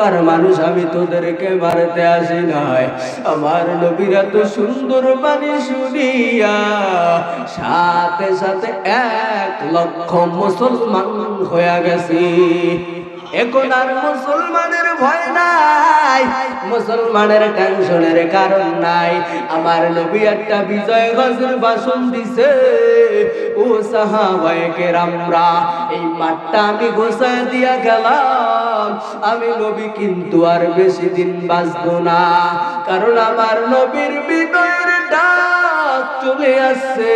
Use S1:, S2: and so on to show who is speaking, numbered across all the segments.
S1: মক্কার মানুষ, আমি তোদেরকে মারতে আসি নাই। আমার নবীরা তো সুন্দর বাণী শুনিয়া, সাথে সাথে এক লক্ষ মুসলমান হয়ে গেছি। এখন আর মুসলমানের ভয় নাই, মুসলমানের টেনশনের কারণ নাই। আমার নবী একটা বিজয় গজের ভাষণ দিছে, ও সাহাবায়ে রামরা এই মাঠটা আমি গোসায় দিয়া গেলাম, আমি নবী কিন্তু আর বেশি দিন বাঁচবো না। কারণ আমার নবীর বিদয়ের ডাক চলে আসছে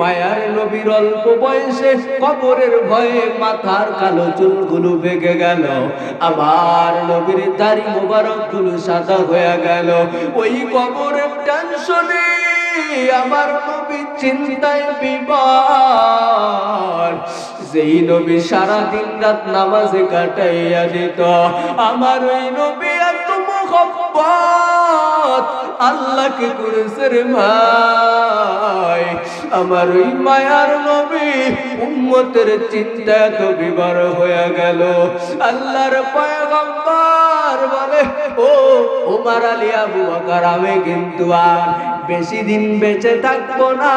S1: মায়ার নবীর অল্প বয়সে কবরের ভয়ে মাথার কালো চুলগুলো বেগে গেল। আমার নবীর দাড়ি মোবারকগুলো সাদা হয়ে গেল। ওই কবরের টেনশনে আমার নবী চিন্তায় বিবার যেই নবী সারা দিন রাত নামাজে কাটাইয়া দিত, আমার ওই নবী মোহব্বত, আল্লাহকে করেছে রে ভাই। আমার ওই মায়ার নবী উম্মতের চিন্তা তো বিবার হয়ে গেল। আল্লাহর পয়গম্বর বলে, ও ওমার আলী আবু বকর আমি কিন্তু আর বেশি দিন বেঁচে থাকব না।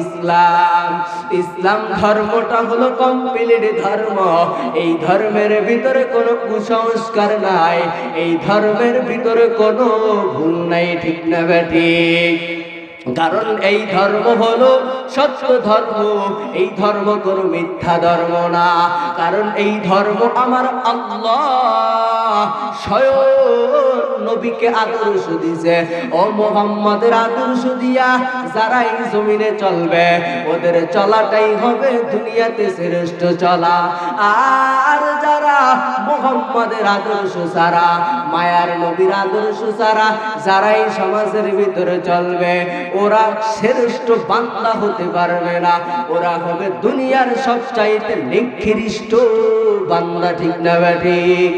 S1: ইসলাম। ইসলাম ধর্মটা হলো কমপ্লিট ধর্ম। এই ধর্মের ভিতরে কোনো কুসংস্কার নাই। এই ধর্মের ভিতরে কোনো ভুল নাই, ঠিক না ঠিক? কারণ এই ধর্ম হলো সত্য ধর্ম, এই ধর্ম কোনো মিথ্যা ধর্ম না। কারণ এই ধর্ম আমার আল্লাহ স্বয়ং নবীকে আদর্শ দিছে। ও মোহাম্মদের আদর্শ দিয়া যারা এই জমিনে চলবে, ওদের চলাটাই হবে দুনিয়াতে শ্রেষ্ঠ চলা। আর যারা মোহাম্মদের আদর্শ সারা মায়ার নবীর আদর্শ সারা যারা এই সমাজের ভিতরে চলবে, ওরা শ্রেষ্ঠ বান্দা হতে পারবে না। ওরা হবে দুনিয়ার সবচাইতে নিকৃষ্ট বান্দা, ঠিক না ঠিক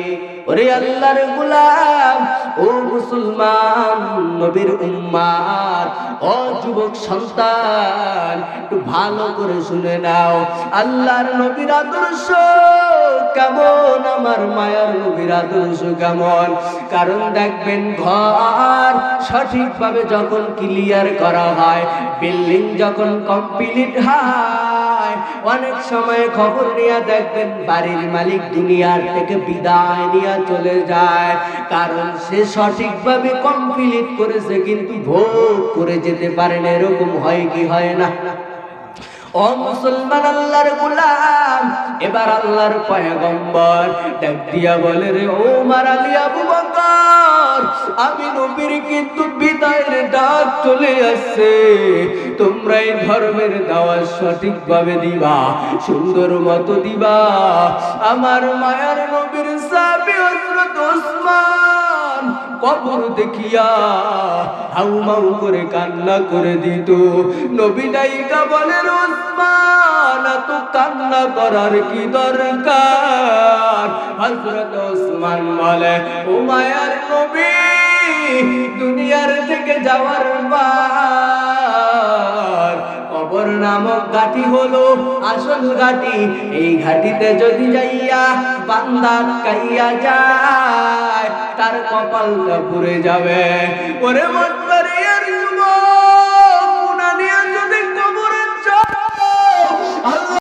S1: ওরে আল্লাহর গোলাম, ও মুসলমান, নবীর উম্মাদ ও যুবক সন্তান, একটু ভালো করে শুনে নাও। আল্লাহর নবীর আদর্শ কেমন? আমার মায়ার নবীর আদর্শ কেমন? কারণ দেখবেন ঘর সঠিকভাবে যখন ক্লিয়ার করা হয় বিল্ডিং যখন কমপ্লিট হয় অনেক সময় খবর নিয়ে দেখবেন বাড়ির মালিক দুনিয়ার থেকে বিদায় নিয়ে চলে যায়। কারণ সে সঠিকভাবে কমপ্লিট করেছে, কিন্তু ভোগ করে যেতে পারেন এরকম হয় কি হয় না? অ মুসলমান আল্লাহর গোলাম। এবার আল্লাহর পয়গম্বর ডাক দিয়া বলে রে ও মারালি আবু বকর, আমি নবীর কিন্তু বিদায়ের ডাক চলে আসছে। তোমরা এই ধর্মের দাওয়াত সঠিকভাবে দিবা, সুন্দর মতো দিবা। আমার মায়ার নবীর সাবি হযরত ওসমান। কবর দেখিয়া হাউ মাউ করে কান্না করে দিত। নবী নায়িকা বলেন তো কান্না করার কি দরকার? হযরত ওসমান বলে, ও মায়ার নবী, দুনিয়ার থেকে যাওয়ার নামক ঘাটি হলো আসল ঘাটি। এই ঘাটিতে যদি যাইয়া বান্দা কাইয়া যায়, তার কপালটা পুরে যাবে। ওরে মন যুবক!